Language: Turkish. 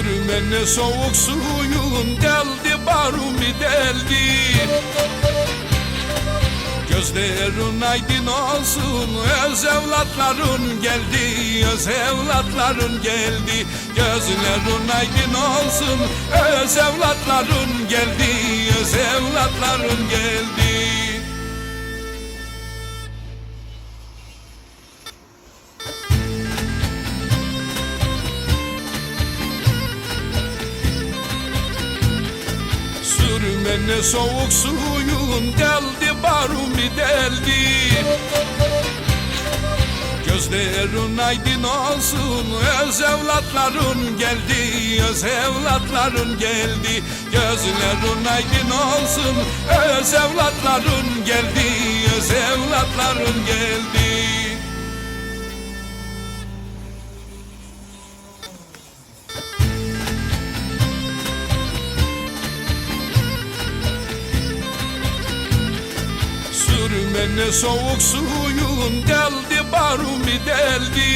Sürmene soğuk suyun deldi barumi deldi. Gözlerin aydın olsun öz evlatların geldi öz evlatların geldi. Gözlerin aydın olsun öz evlatların geldi öz evlatların geldi Sürmene soğuk suyun deldi barumi deldi Gözlerin aydın olsun öz evlatların geldi öz evlatların geldi. Gözlerin aydın olsun öz evlatların geldi öz evlatların geldi Sürmene soğuk suyun deldi barumi deldi